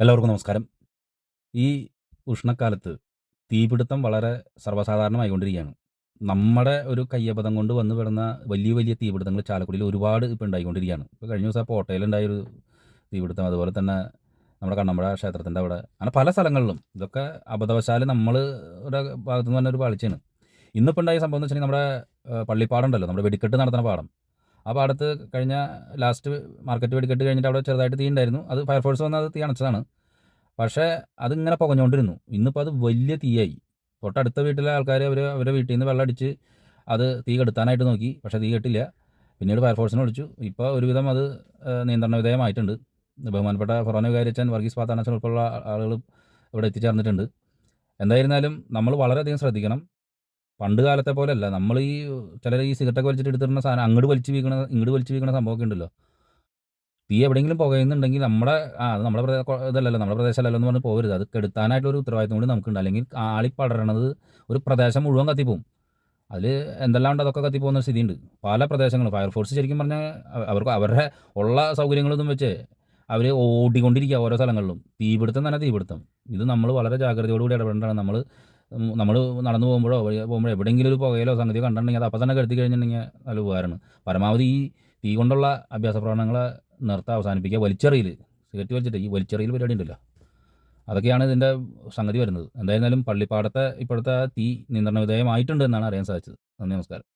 എല്ലാവർക്കും നമസ്കാരം. ഈ ഉഷ്ണക്കാലത്ത് തീപിടുത്തം വളരെ സർവസാധാരണമായിക്കൊണ്ടിരിക്കുകയാണ്. നമ്മുടെ ഒരു കയ്യബദ്ധം കൊണ്ട് വന്നു പെടുന്ന വലിയ വലിയ തീപിടുത്തങ്ങൾ ചാലക്കുടിയിൽ ഒരുപാട് ഇപ്പോൾ ഉണ്ടായിക്കൊണ്ടിരിക്കുകയാണ്. ഇപ്പോൾ കഴിഞ്ഞ ദിവസം പോട്ടയിലുണ്ടായൊരു തീപിടുത്തം അതുപോലെ തന്നെ നമ്മുടെ കണ്ണമ്പുഴ ക്ഷേത്രത്തിന്റെ അവിടെ. അങ്ങനെ പല സ്ഥലങ്ങളിലും. ഇതൊക്കെ അബദ്ധവശാൽ നമ്മൾ ഒരു ഭാഗത്തു നിന്ന് തന്നെ ഒരു പാളിച്ചാണ് ഇന്നിപ്പോൾ ഉണ്ടായ സംഭവം എന്ന് വെച്ചിട്ടുണ്ടെങ്കിൽ നമ്മുടെ പള്ളിപ്പാടം ഉണ്ടല്ലോ നമ്മുടെ വെടിക്കെട്ട് നടത്തുന്ന പാടം. ആ പാടത്ത് കഴിഞ്ഞ ലാസ്റ്റ് മാർക്കറ്റ് വെടിക്കെട്ട് കഴിഞ്ഞിട്ട് അവിടെ ചെറുതായിട്ട് തീ ഉണ്ടായിരുന്നു. അത് ഫയർഫോഴ്സ് വന്ന് അത് തീ അണച്ചതാണ്. പക്ഷേ അതിങ്ങനെ പുകഞ്ഞുകൊണ്ടിരുന്നു. ഇന്നിപ്പോൾ അത് വലിയ തീയായി. തൊട്ടടുത്ത വീട്ടിലെ ആൾക്കാർ അവർ അവരുടെ വീട്ടിൽ നിന്ന് വെള്ളം അടിച്ച് അത് തീ കെടുത്താനായിട്ട് നോക്കി. പക്ഷേ തീ കെട്ടില്ല. പിന്നീട് ഫയർഫോഴ്സിനെ വിളിച്ചു. ഇപ്പോൾ ഒരുവിധം അത് നിയന്ത്രണ വിധേയമായിട്ടുണ്ട് ബഹുമാനപ്പെട്ട ഫൊറോന വികാരിച്ചൻ വർഗീസ് പാത്താനച്ചൻ ഉൾപ്പെടെയുള്ള ആളുകൾ ഇവിടെ എത്തിച്ചേർന്നിട്ടുണ്ട്. എന്തായിരുന്നാലും നമ്മൾ വളരെയധികം ശ്രദ്ധിക്കണം. പണ്ട് കാലത്തെ പോലെയല്ല. നമ്മൾ ഈ ചിലർ ഈ സിഗരറ്റൊക്കെ വലിച്ചിട്ട് എടുത്തിരുന്ന സാധനം അങ്ങോട്ട് വലിച്ചു വീക്കണ ഇങ്ങോട്ട് വലിച്ചു വീക്കണ സംഭവമൊക്കെ ഉണ്ടല്ലോ. തീ എവിടെയെങ്കിലും പുകയുന്നുണ്ടെങ്കിൽ നമ്മുടെ ആ അത് നമ്മുടെ ഇതല്ലല്ലോ നമ്മുടെ പ്രദേശമല്ലല്ലോ എന്ന് പറഞ്ഞ് പോകരുത്. അത് കെടുത്താനായിട്ടുള്ള ഒരു ഉത്തരവാദിത്വം കൂടി നമുക്കുണ്ട് അല്ലെങ്കിൽ ആളി പടരണത് ഒരു പ്രദേശം മുഴുവൻ കത്തിപ്പോവും. അതിൽ എന്തെല്ലാം ഉണ്ട് അതൊക്കെ കത്തിപ്പോകുന്ന സ്ഥിതിയുണ്ട്. പല പ്രദേശങ്ങളും. ഫയർഫോഴ്സ് ശരിക്കും പറഞ്ഞാൽ അവ- അവർക്ക് അവരുടെ ഉള്ള സൗകര്യങ്ങളൊന്നും വെച്ച് അവർ ഓടിക്കൊണ്ടിരിക്കുക ഓരോ സ്ഥലങ്ങളിലും. തീപിടുത്തം തന്നെ തീപിടുത്തം. ഇത് നമ്മൾ വളരെ ജാഗ്രതയോടുകൂടി ഇടപെടേണ്ടതാണ്. നമ്മൾ നമ്മൾ നടന്നു പോകുമ്പോഴോ പോകുമ്പോഴോ എവിടെയെങ്കിലും ഒരു പുകയിലോ സംഗതിയോ കണ്ടിട്ടുണ്ടെങ്കിൽ അത് അപ്പം തന്നെ കരുതി കഴിഞ്ഞിട്ടുണ്ടെങ്കിൽ നല്ല ഉപകാരമാണ്. പരമാവധി ഈ തീ കൊണ്ടുള്ള അഭ്യാസ പ്രകടനങ്ങളെ നിർത്താൻ അവസാനിപ്പിക്കുക. വലിച്ചെറിയിൽ. സിഗരറ്റ് വലിച്ചിട്ട് ഈ വലിച്ചെറിയിൽ പരിപാടി ഉണ്ടല്ലോ. അതൊക്കെയാണ് ഇതിന്റെ സംഗതി വരുന്നത്. എന്തായിരുന്നാലും പള്ളിപ്പാടത്തെ ഇപ്പോഴത്തെ തീ നിയന്ത്രണ വിധേയമായിട്ടുണ്ട് എന്നാണ് അറിയാൻ സാധിച്ചത്. നന്ദി നമസ്കാരം.